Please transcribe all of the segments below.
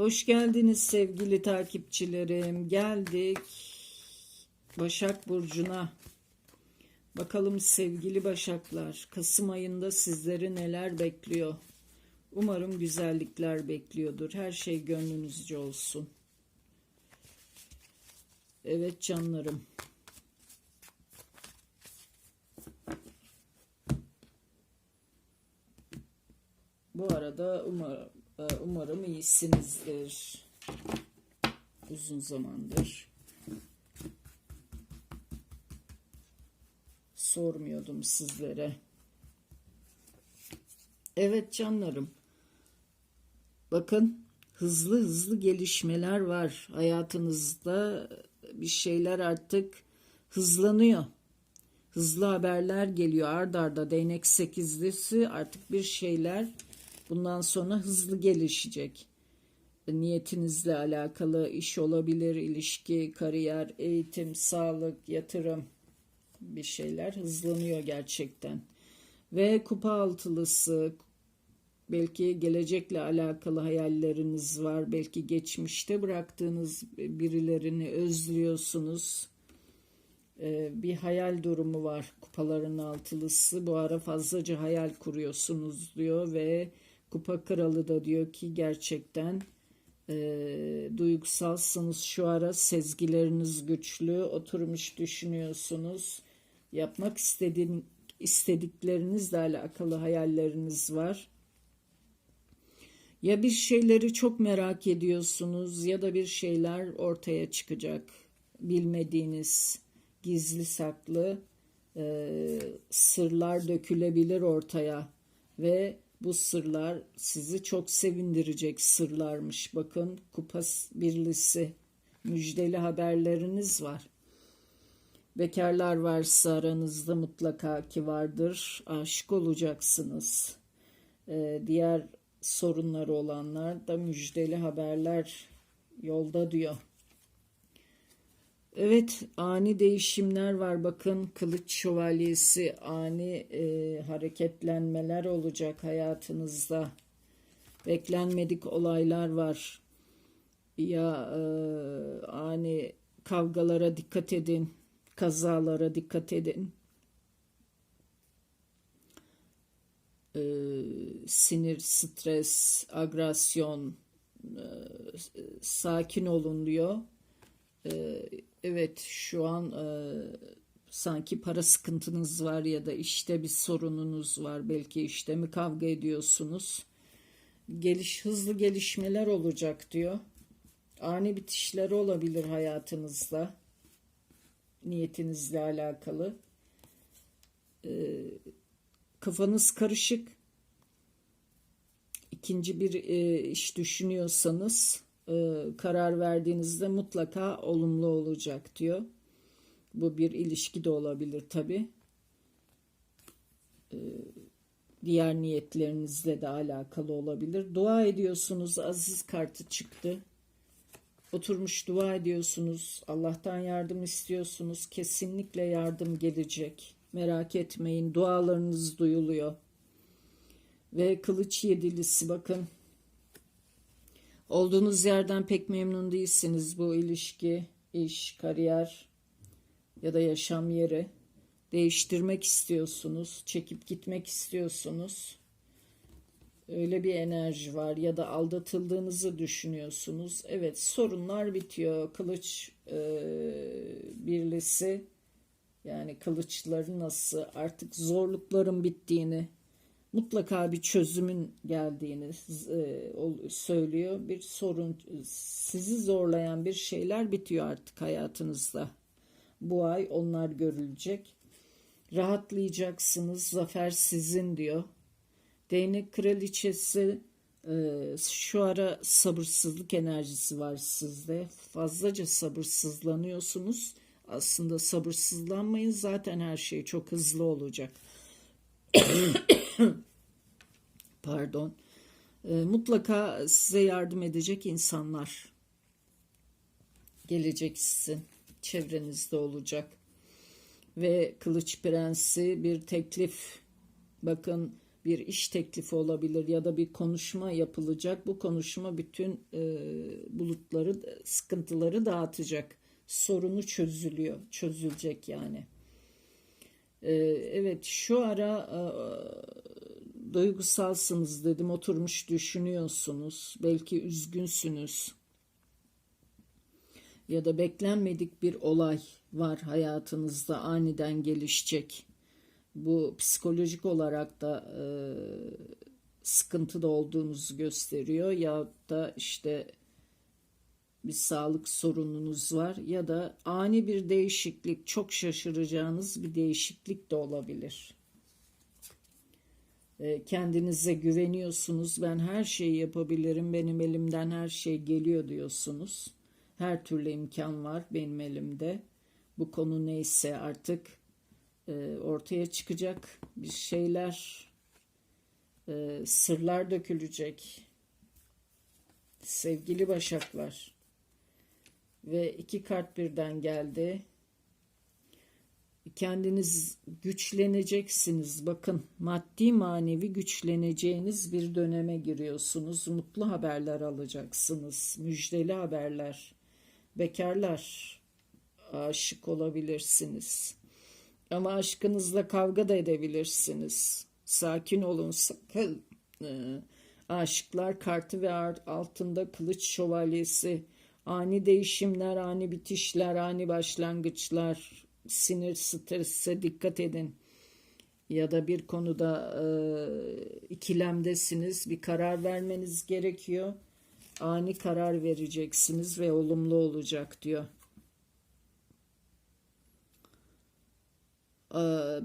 Hoş geldiniz sevgili takipçilerim. Geldik Başak Burcu'na. Bakalım sevgili Başaklar, Kasım ayında sizleri neler bekliyor? Umarım güzellikler bekliyordur. Her şey gönlünüzce olsun. Evet canlarım. Bu arada umarım, umarım iyisinizdir. Uzun zamandır sormuyordum sizlere. Evet canlarım. Bakın hızlı hızlı gelişmeler var hayatınızda. Bir şeyler artık hızlanıyor. Hızlı haberler geliyor ard arda değnek sekizlisi artık bir şeyler bundan sonra hızlı gelişecek. Niyetinizle alakalı iş olabilir, ilişki, kariyer, eğitim, sağlık, yatırım bir şeyler hızlanıyor gerçekten. Ve kupa altılısı belki gelecekle alakalı hayalleriniz var. Belki geçmişte bıraktığınız birilerini özlüyorsunuz. Ee, bir hayal durumu var kupaların altılısı. Bu ara fazlaca hayal kuruyorsunuz diyor ve kupa kralı da diyor ki gerçekten e, duygusalsınız şu ara sezgileriniz güçlü oturmuş düşünüyorsunuz yapmak istediğin, istediklerinizle alakalı hayalleriniz var. Ya bir şeyleri çok merak ediyorsunuz ya da bir şeyler ortaya çıkacak. Bilmediğiniz gizli saklı e, sırlar dökülebilir ortaya ve bu sırlar sizi çok sevindirecek sırlarmış. Bakın kupas birlisi müjdeli haberleriniz var. Bekarlar varsa aranızda mutlaka ki vardır. Aşık olacaksınız. Ee, diğer sorunları olanlar da müjdeli haberler yolda diyor. Evet ani değişimler var bakın kılıç şövalyesi ani e, hareketlenmeler olacak hayatınızda. Beklenmedik olaylar var. Ya e, ani kavgalara dikkat edin kazalara dikkat edin. Ee, sinir, stres, agresyon, e, sakin olun diyor. Ee, evet şu an e, sanki para sıkıntınız var ya da işte bir sorununuz var. Belki işte mi kavga ediyorsunuz. Geliş hızlı gelişmeler olacak diyor. Ani bitişler olabilir hayatınızda niyetinizle alakalı. E, kafanız karışık. İkinci bir e, iş düşünüyorsanız e, karar verdiğinizde mutlaka olumlu olacak diyor. Bu bir ilişki de olabilir tabi. E, diğer niyetlerinizle de alakalı olabilir. Dua ediyorsunuz. Aziz kartı çıktı. Oturmuş dua ediyorsunuz. Allah'tan yardım istiyorsunuz. Kesinlikle yardım gelecek. Merak etmeyin. Dualarınız duyuluyor. Ve kılıç yedilisi bakın. Olduğunuz yerden pek memnun değilsiniz bu ilişki, iş, kariyer ya da yaşam yeri. Değiştirmek istiyorsunuz, çekip gitmek istiyorsunuz öyle bir enerji var ya da aldatıldığınızı düşünüyorsunuz. Evet sorunlar bitiyor. Kılıç e, birlisi yani kılıçların nasıl artık zorlukların bittiğini mutlaka bir çözümün geldiğini e, söylüyor. Bir sorun sizi zorlayan bir şeyler bitiyor artık hayatınızda. Bu ay onlar görülecek. Rahatlayacaksınız. Zafer sizin diyor. Değnek kraliçesi e, şu ara sabırsızlık enerjisi var sizde. Fazlaca sabırsızlanıyorsunuz. Aslında sabırsızlanmayın zaten her şey çok hızlı olacak. Pardon. E, mutlaka size yardım edecek insanlar gelecek sizin çevrenizde olacak. Ve Kılıç Prensi bir teklif bakın bir iş teklifi olabilir ya da bir konuşma yapılacak. Bu konuşma bütün e, bulutları, sıkıntıları dağıtacak. Sorunu çözülüyor, çözülecek yani. E, evet şu ara e, duygusalsınız dedim. Oturmuş düşünüyorsunuz. Belki üzgünsünüz. Ya da beklenmedik bir olay var hayatınızda aniden gelişecek. Bu psikolojik olarak da e, sıkıntıda olduğunuzu gösteriyor ya da işte bir sağlık sorununuz var ya da ani bir değişiklik, çok şaşıracağınız bir değişiklik de olabilir. E, kendinize güveniyorsunuz. Ben her şeyi yapabilirim. Benim elimden her şey geliyor diyorsunuz. Her türlü imkan var benim elimde. Bu konu neyse artık e, ortaya çıkacak bir şeyler, e, sırlar dökülecek. Sevgili Başaklar ve iki kart birden geldi. Kendiniz güçleneceksiniz. Bakın maddi manevi güçleneceğiniz bir döneme giriyorsunuz. Mutlu haberler alacaksınız. Müjdeli haberler. Bekarlar aşık olabilirsiniz. Ama aşkınızla kavga da edebilirsiniz. Sakin olun sakın. Ee, aşıklar kartı ve altında kılıç şövalyesi. Ani değişimler, ani bitişler, ani başlangıçlar. Sinir, strese dikkat edin. Ya da bir konuda e, ikilemdesiniz. Bir karar vermeniz gerekiyor. Ani karar vereceksiniz ve olumlu olacak diyor. Ee,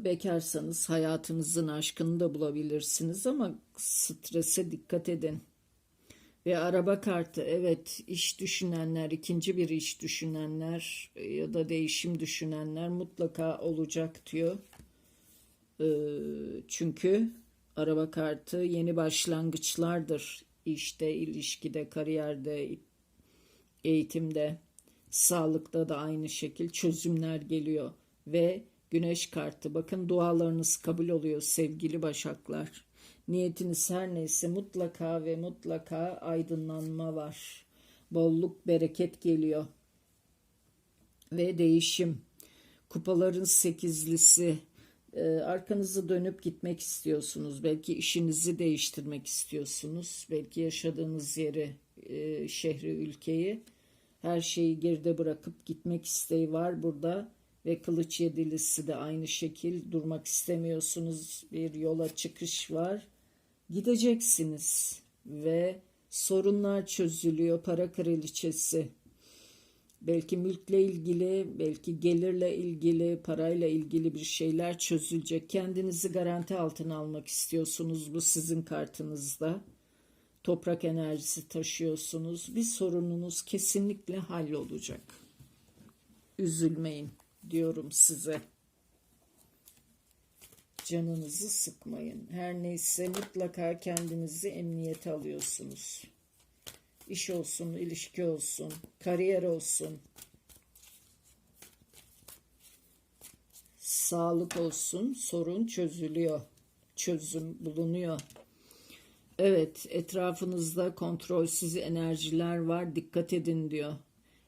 bekarsanız hayatınızın aşkını da bulabilirsiniz ama strese dikkat edin. Ve araba kartı evet iş düşünenler, ikinci bir iş düşünenler ya da değişim düşünenler mutlaka olacak diyor. Ee, çünkü araba kartı yeni başlangıçlardır. İşte, ilişkide, kariyerde, eğitimde, sağlıkta da aynı şekil çözümler geliyor ve Güneş kartı. Bakın dualarınız kabul oluyor sevgili başaklar. Niyetiniz her neyse mutlaka ve mutlaka aydınlanma var. Bolluk, bereket geliyor. Ve değişim. Kupaların sekizlisi. Ee, arkanızı dönüp gitmek istiyorsunuz. Belki işinizi değiştirmek istiyorsunuz. Belki yaşadığınız yeri, e, şehri, ülkeyi. Her şeyi geride bırakıp gitmek isteği var burada ve kılıç yedilisi de aynı şekil durmak istemiyorsunuz bir yola çıkış var gideceksiniz ve sorunlar çözülüyor para kraliçesi. Belki mülkle ilgili belki gelirle ilgili parayla ilgili bir şeyler çözülecek. Kendinizi garanti altına almak istiyorsunuz bu sizin kartınızda. Toprak enerjisi taşıyorsunuz. Bir sorununuz kesinlikle hallolacak. Üzülmeyin diyorum size. Canınızı sıkmayın. Her neyse mutlaka kendinizi emniyete alıyorsunuz. İş olsun, ilişki olsun, kariyer olsun, sağlık olsun, sorun çözülüyor. Çözüm bulunuyor. Evet, etrafınızda kontrolsüz enerjiler var. Dikkat edin diyor.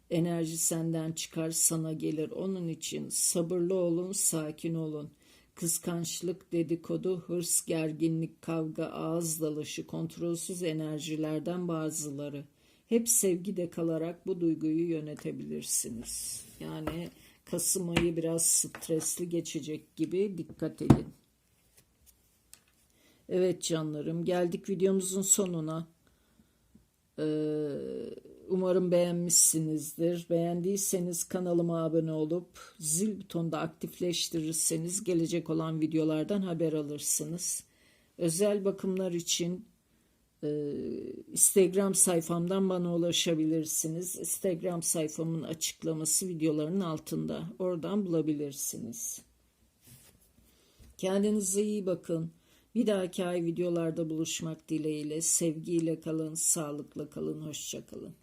Enerji senden çıkar sana gelir. Onun için sabırlı olun, sakin olun. Kıskançlık, dedikodu, hırs, gerginlik, kavga, ağız dalışı, kontrolsüz enerjilerden bazıları. Hep sevgide kalarak bu duyguyu yönetebilirsiniz. Yani Kasım ayı biraz stresli geçecek gibi dikkat edin. Evet canlarım geldik videomuzun sonuna. Ee, Umarım beğenmişsinizdir. Beğendiyseniz kanalıma abone olup zil butonunda aktifleştirirseniz gelecek olan videolardan haber alırsınız. Özel bakımlar için e, Instagram sayfamdan bana ulaşabilirsiniz. Instagram sayfamın açıklaması videoların altında. Oradan bulabilirsiniz. Kendinize iyi bakın. Bir dahaki ay videolarda buluşmak dileğiyle sevgiyle kalın, sağlıkla kalın, hoşça kalın.